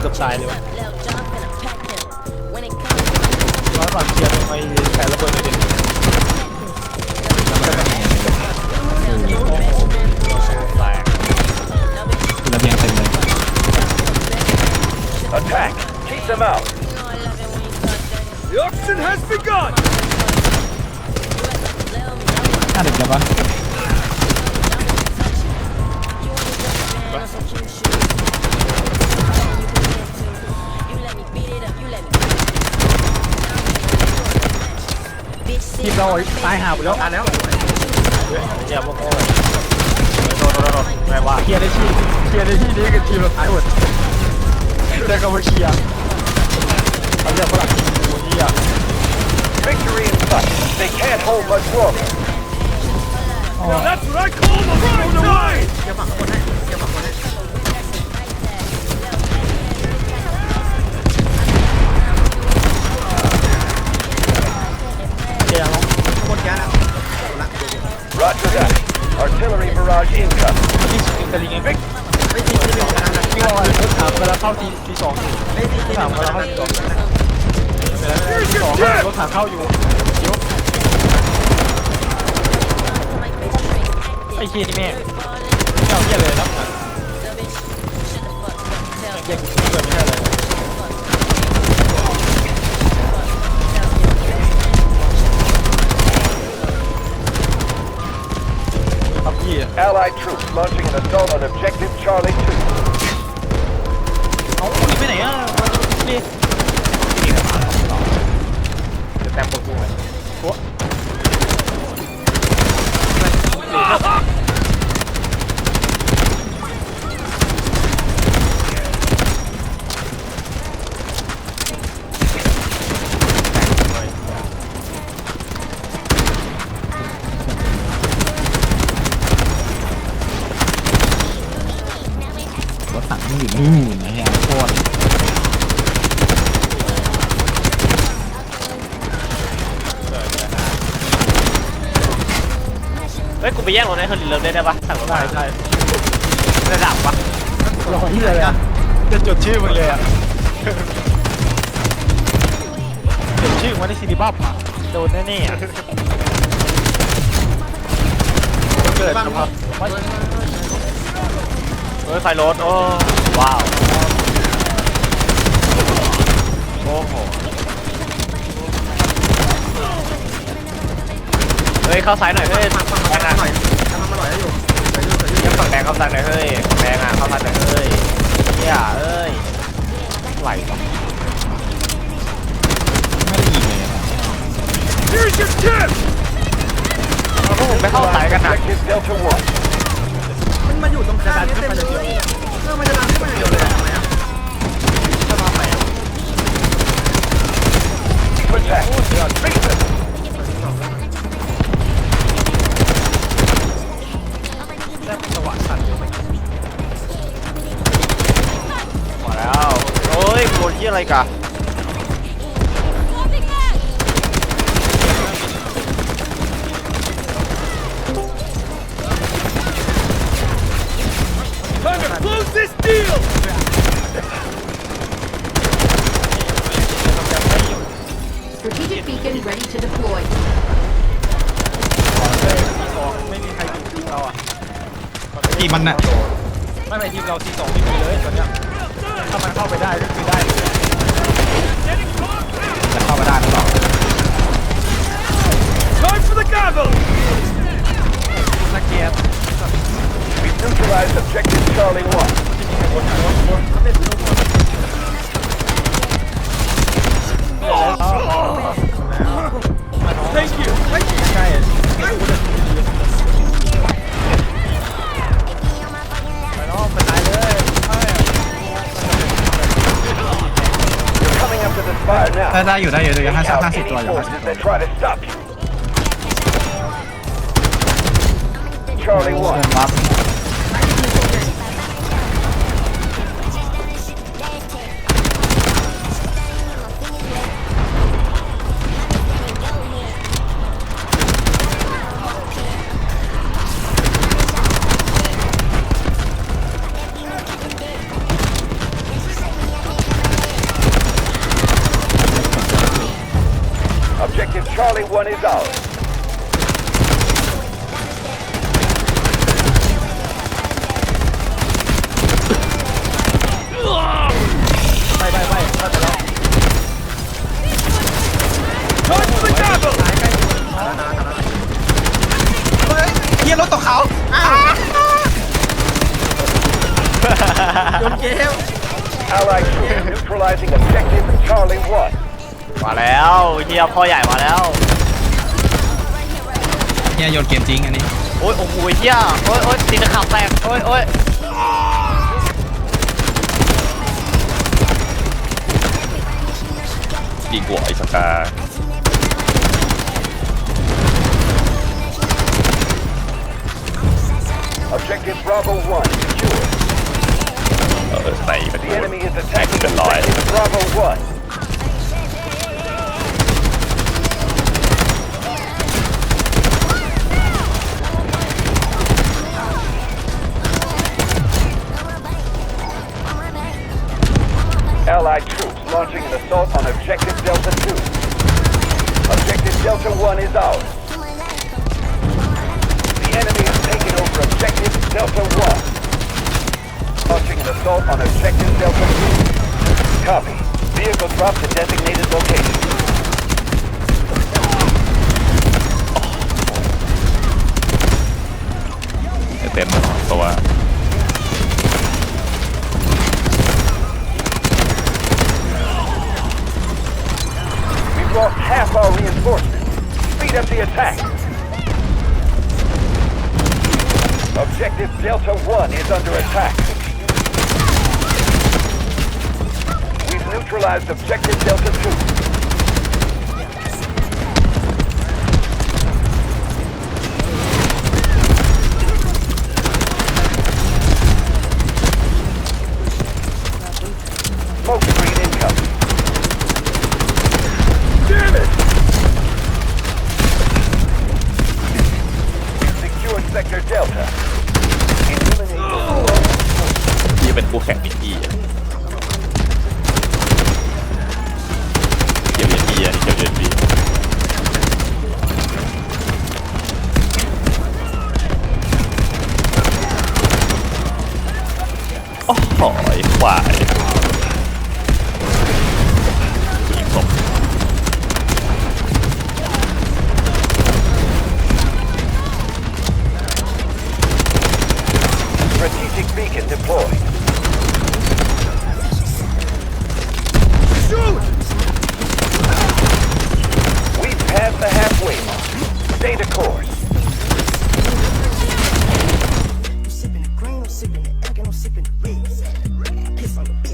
เกือบตายเลยวะร้อยก่อนเคลียร์ตรงไอ้แผลระเบิดเลยดิแรงระเบียงเต็มเลย Attack! Keep them out! The auction has begun! ห้าสิบแล้วปะ ทีมเราตายหาไปแล้วตายแล้วอย่าโมโหโดนโดนโดนแม่ว่าเคลียร์ในที่เคลียร์ในที่นี้กับทีมเราตายหมดแต่ก็มาเคลียร์เขาเรียกฝรั่งโอ้ยอะ Victory in sight. They can't hold much longer. That's what I call the right time! เกี่ยวฝั่งคนให้เกี่ยวฝั่งคนให้ เขาถามเวลาเข้าทีทีสองไม่ทีมที่เป็นกำลังนะเวลาทีสองรถถามเข้าอยู่เดี๋ยวไอ้เคียนี่แม่เจ้าเหี้ยเลยแล้วแยกเกิดไม่ใช่เลยครับพี่ Allied troops launching an assault on objective Charlie 2. เอาหนีไฮ้ยกูไปแย่งรถในเฮอร์รินเลิฟได้ได้ปะสั่งรถใช่มาใช่ระดับปะเราที่เลยอะจะจดชื่อมึงเลยอะจดชื่อไว้ในซีดีบัมอะโดนแน่ๆอะเกิดนะครับเฮ้ยไฟรถโอ้ว้าวโอ้โห เฮ้ยเข้าซ้ายหน่อยเฮ้ยฝั่งฝั่งแดงมาหน่อยทำมาหน่อยแล้วอยู่เดี๋ยวอยู่เดี๋ยวอยู่ยังฝั่งแดงเข้าซ้ายหน่อยเฮ้ยฝั่งแดงอะเข้าซ้ายหน่อยเฮ้ยเฮียเอ้ยไหลวะไม่ได้ยิงเลยอะเอาพวกผมไปเข้าซ้ายกันนะมันมาอยู่ตรงข้างนี้เต็มเลยเออมันจะดันขึ้นมาอย่เดียวเลยทำไมอะจะมาไปอะ Attack! Beat them! Deal! Strategic beacon ready to deploy. สองไม่มีใครอยู่ทีมเราอะทีมมันน่ะ ไม่ไม่ทีมเราทีสองไม่มีเลยตอนเนี้ยถ้ามันเข้าไปได้ก็คือได้เลย จะเข้ามาได้หรือเปล่า Time for the gavel! นักเกียร์ We neutralized objective Charlie 1. ไม่ ได้ได้อยู่ได้อยู่ได้อยู่ห้าสิบ Out ห้าสิบ any ตัวอยู่ห้าสิบ forces that try to stop you. Charlie เดิ 1. นวับ Charlie 1 is out. Allied troops neutralizing objective Charlie 1. มาแล้วเฮียพ่อใหญ่มาแล้วเฮียโยนเกมจริงอันนี้โอ้ยโอ้โหเฮียโอ้ยโอ้ยตีนข่าวแตกโอ้ยโอ้ยดีกว่าไอ้สกา Objective Bravo 1 secure. เออใส่ไป The ด้วย enemy is แท็ก attacking เป็นร้อย assault on Objective Delta 2. Objective Delta 1 is ours. The enemy has taken over Objective Delta 1. Launching an assault on Objective Delta 2. Copy. Vehicle drop to designated location. เต็มมาหน่อยเพราะว่ Objective Delta 1 is under attack. We've neutralized Objective Delta 2. ข่งนิกกี้อะเกี่ยวเย็นดีอันนี้เกี่ยวเย็นดีโอ้โหไอ้ควาย